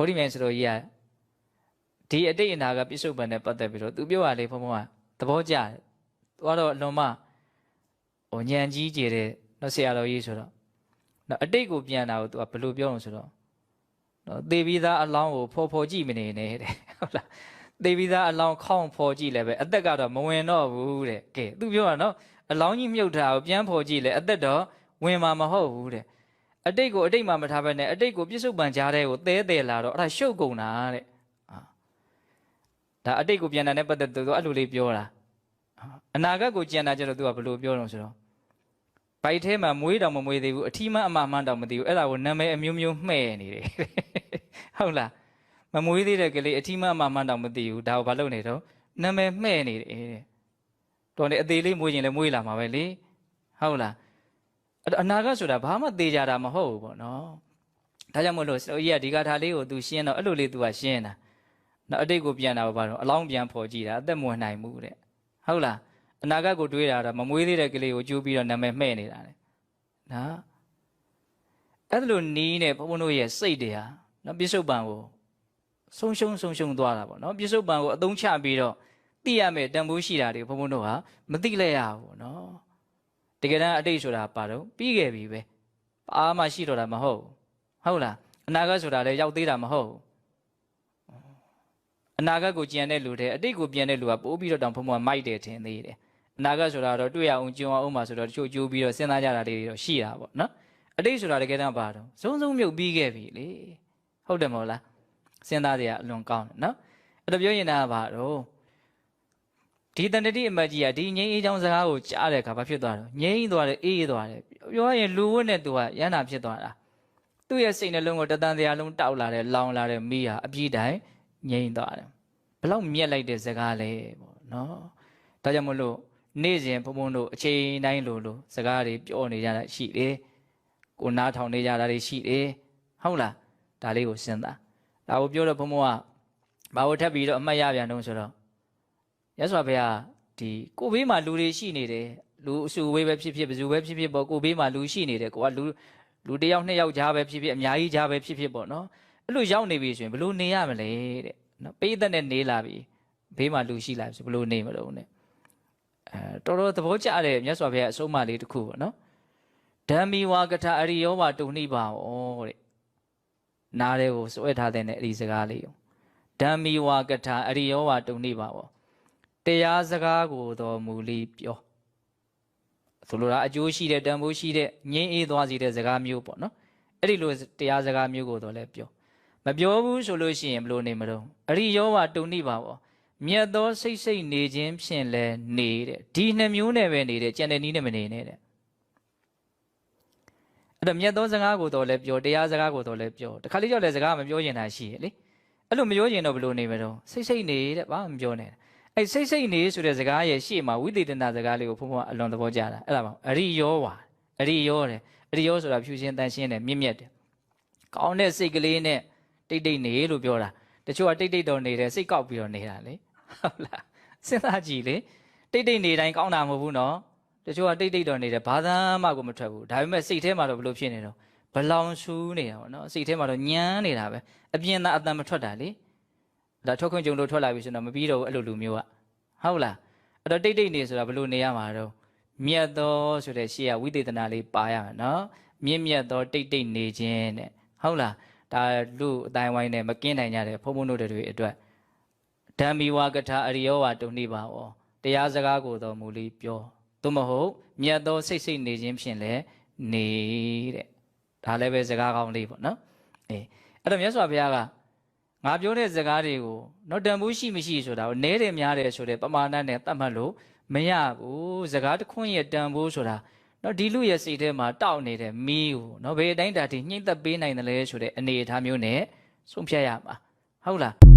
ဗုဒ္ဓမြတ်စတော်ကြီးကဒီအတိတ်အနာကပြစ္ဆုတ်ပံနဲ့ပတ်သက်ပြီးတော့သူပြောရလေဘုံဘုံကသဘောကျတယ်သွားတော့အလွန်မှဟိုညံကြီးကြတဲ့နော်ဆရာတော်ကြီးဆိုတော့နော်အတိတ်ကိုပြန်တာကိုသူကဘယ်လိုပြောလို့ဆိုတော့နော်သေပြီးသားအလောင်းကိုဖော်ဖော်ကြည့်မနေနဲ့တဲ့ဟုတ်လားသေပြီးသားအလောင်းခေါင်းဖော်ကြည့်လည်းပဲအသက်ကတော့မဝင်တော့ဘူးတဲ့ကဲသူပြောတာနော်အလောင်းကြီးမြုပ်တာကိုပြန်ဖော်ကြည့်လဲအသက်တော့ဝင်မှာမဟုတ်ဘူးတဲ့ အတိတ်ကိုအတိတ်မှာမထားဘဲနဲ့အတိတ်ကိုပြစ္ဆုတ်ပံကြားတဲ့ကိုသဲတယ်လာတော့အဲ့ဒါရှုပ်ကုန်တာတဲ့အာဒါအတိတ်ကိုပြန်တာနဲ့ပတ်သက်သူကအဲ့လိုလေးပြောတာအနာဂတ်ကိုကြံတာကျတော့သူကဘယ်လိုပြောတော့ဆိုတော့ဘိုက်ထဲမှာမွေးတောင်မမွေးသေးဘူးအထီးမအမမှန်းတောင်မသိဘူးအဲ့ဒါကိုနာမည်အမျိုးမျိုးမှဲ့နေတယ်ဟုတ်လားမမွေးသေးတဲ့ကလေးအထီးမအမမှန်းတောင်မသိဘူးဒါကိုဘာလုပ်နေတော့နာမည်မှဲ့နေတယ်တဲ့တော်နေအသေးလေးမွေးရင်လည်းမွေးလာမှာပဲလေဟုတ်လား အဲ့တော့အနာဂတ်ဆိုတာဘာမှသေကြတာမဟုတ်ဘူးပေါ့နော်ဒါကြောင့်မို့လို့ဆိုကြီးကဒီကထာလေးကို तू ရှင်းတော့အဲ့လိုလေး तू ကရှင်းတာနော်အတိတ်ကိုပြန်တာဘာလို့အလောင်းပြန်ဖော်ကြည့်တာအသက်မဝင်နိုင်ဘူးတဲ့ဟုတ်လားအနာဂတ်ကိုတွေးတာတော့မမွေးသေးတဲ့ကလေးကိုကြိုးပြီးတော့နာမည်မှဲ့နေတာတဲ့နော်အဲ့လိုနီးနဲ့ဘုန်းဘုန်းတို့ရဲ့စိတ်တွေဟာနော်ပြစ္ဆုတ်ပံကိုဆုံးရှုံးဆုံးရှုံးသွားတာပေါ့နော်ပြစ္ဆုတ်ပံကိုအသုံးချပြီးတော့သိရမယ်တန်ဖိုးရှိတာတွေဘုန်းဘုန်းတို့ဟာမသိလဲရဘူးပေါ့နော် တကယ်တမ်းအတိတ်ဆိုတာပါတော့ပြီးခဲ့ပြီပဲဘာမှရှိတော့တာမဟုတ်ဘူးဟုတ်လားအနာဂတ်ဆိုတာလည်းရောက်သေးတာမဟုတ်ဘူးအနာဂတ်ကိုကြံတဲ့လူတဲ့အတိတ်ကိုပြန်တဲ့လူကပိုးပြီးတော့တောင်ဘုံဘုံမိုက်တယ်ထင်သေးတယ်အနာဂတ်ဆိုတာတော့တွေ့ရအောင်ကြုံအောင်မှဆိုတော့တချို့ကြိုးပြီးတော့စဉ်းစားကြတာလေးတွေတော့ရှိတာပေါ့နော်အတိတ်ဆိုတာတကယ်တမ်းပါတော့စုံစုံမြုပ်ပြီးခဲ့ပြီလေဟုတ်တယ်မဟုတ်လားစဉ်းစားကြရအလွန်ကောင်းတယ်နော်အဲ့တော့ပြောရင်တော့ပါတော့ ဒီတန်တတိအမကြီးကဒီငိမ့်အေးချောင်းစကားကိုကြားတဲ့အခါဘာဖြစ်သွားတော့ငိမ့်သွားတယ်အေးသွားတယ်ပြောရရင်လူဝတ်နဲ့သူကရဟနာဖြစ်သွားတာသူ့ရဲ့စိတ်နှလုံးကိုတတန်တရားလုံးတောက်လာတယ်လောင်လာတယ်မိဟာအပြည့်တိုင်းငိမ့်သွားတယ်ဘလောက်မြက်လိုက်တဲ့စကားလဲပေါ့နော်ဒါကြောင့်မလို့နေ့စဉ်ဘုံဘုံတို့အချိန်တိုင်းလိုလိုစကားတွေပြောနေကြတာရှိတယ်ကိုနားထောင်နေကြတာတွေရှိတယ်ဟုတ်လားဒါလေးကိုစဉ်းစားဒါကိုပြောတော့ဘုံဘုံကဘာလို့ထပ်ပြီးတော့အမှတ်ရပြန်တော့ဆိုတော့ ရသော်ဘုရားဒီကိုဘေးမှာလူတွေရှိနေတယ်လူအစုဝေးပဲဖြစ်ဖြစ်ဘယ်သူပဲဖြစ်ဖြစ်ပေါ့ကိုဘေးမှာလူရှိနေတယ်ကိုကလူလူတစ်ယောက်နှစ်ယောက်ကြားပဲဖြစ်ဖြစ်အများကြီးကြားပဲဖြစ်ဖြစ်ပေါ့နော်အဲ့လိုရောက်နေပြီဆိုရင်ဘယ်လိုနေရမလဲတဲ့နော်ပိဋကတ်နဲ့နေလာပြီဘေးမှာလူရှိလာပြီဆိုဘယ်လိုနေမလို့နဲ့အဲတော်တော်သဘောကျတဲ့မြတ်စွာဘုရားအဆုံးအမလေးတစ်ခုပေါ့နော်ဓမ္မီဝါကထအရိယောဝတုန်နိပါဩတဲ့နားလေးကိုစွဲထားတဲ့အဲ့ဒီစကားလေးကိုဓမ္မီဝါကထအရိယောဝတုန်နိပါဩ တရားစကားကိုတော်မူလီပြောဆိုလိုတာအကျိုးရှိတဲ့တန်ဖိုးရှိတဲ့ငြင်းအေးသွားစေတဲ့စကားမျိုးပေါ့နော်အဲ့ဒီလိုတရားစကားမျိုးကိုတော့လည်းပြောမပြောဘူးဆိုလို့ရှိရင်ဘလို့နေမလို့အရိယောဝတုန်နိပါဩမြတ်သောစိတ်စိတ်နေခြင်းဖြင့်လဲနေတဲ့ဒီနှမျိုးနဲ့ပဲနေတဲ့ကြံတဲ့နီးနဲ့မနေနဲ့တဲ့အဲ့တော့မြတ်သောစကားကိုတော့လဲပြောတရားစကားကိုတော့လဲပြောတခါလေးကြောက်လဲစကားမပြောရင်တာရှိရလေအဲ့လိုမပြောရင်တော့ဘလို့နေမလို့စိတ်စိတ်နေတဲ့ဘာမှမပြောနဲ့ အဲ့စိတ်စိတ်နေဆိုတဲ့စကားရဲ့ရှေ့မှာဝိသေသနာစကားလေးကိုဘုံဘုံအလွန်သဘောကျတာအဲ့ဒါပါအရိယောဝါအရိယောတယ်အရိယောဆိုတာဖြူရှင်းတန်ရှင်းတယ်မြင့်မြတ်တယ်ကောင်းတဲ့စိတ်ကလေးနဲ့တိတ်တိတ်နေလို့ပြောတာတချို့ကတိတ်တိတ်တော့နေတယ်စိတ်ကောက်ပြီးတော့နေတာလေဟုတ်လားစဉ်းစားကြည့်လေတိတ်တိတ်နေတိုင်းကောင်းတာမဟုတ်ဘူးနော်တချို့ကတိတ်တိတ်တော့နေတယ်ဘာသာမှကိုမထွက်ဘူးဒါပေမဲ့စိတ်ထဲမှာတော့ဘလို့ဖြစ်နေတော့ဘလောင်ဆူးနေတာပေါ့နော်စိတ်ထဲမှာတော့ညမ်းနေတာပဲအပြင်သားအတန်မထွက်တာလေ ဒါထွက်ခွင့်ကြုံလို့ထွက်လာပြီဆိုတော့မပြီးတော့ဘူးအဲ့လိုလူမျိုးကဟုတ်လားအဲ့တော့တိတ်တိတ်နေဆိုတာဘလို့နေရမှာတော့မြတ်သောဆိုတဲ့ရှေ့ကဝိသေသနာလေးပါရမယ်နော်မြင့်မြတ်သောတိတ်တိတ်နေခြင်းတဲ့ဟုတ်လားဒါလူအတိုင်းဝိုင်းနဲ့မကင်းနိုင်ကြတဲ့ဘုံဘုံတို့တွေအတွက်ဓမ္မီဝါကထာအရိယောဝါတုန်နိပါဩတရားစကားကိုတော်မူလီပြောသို့မဟုတ်မြတ်သောစိတ်စိတ်နေခြင်းဖြင့်လည်းနေတဲ့ဒါလည်းပဲစကားကောင်းလေးပေါ့နော်အေးအဲ့တော့မြတ်စွာဘုရားက ငါပြောတဲ့စကားတွေကိုတော့တန်ဖိုးရှိမရှိဆိုတာကိုနဲတယ်များတယ်ဆိုတဲ့ပမာဏနဲ့သတ်မှတ်လို့မရဘူးစကားတစ်ခွန်းရဲ့တန်ဖိုးဆိုတာနော်ဒီလူရဲ့စိတ်ထဲမှာတောက်နေတဲ့မီးကိုနော်ဘယ်အတိုင်းတာထိညှိမ့်သက်ပေးနိုင်တယ်လဲဆိုတဲ့အနေအထားမျိုးနဲ့ဆုံးဖြတ်ရမှာဟုတ်လား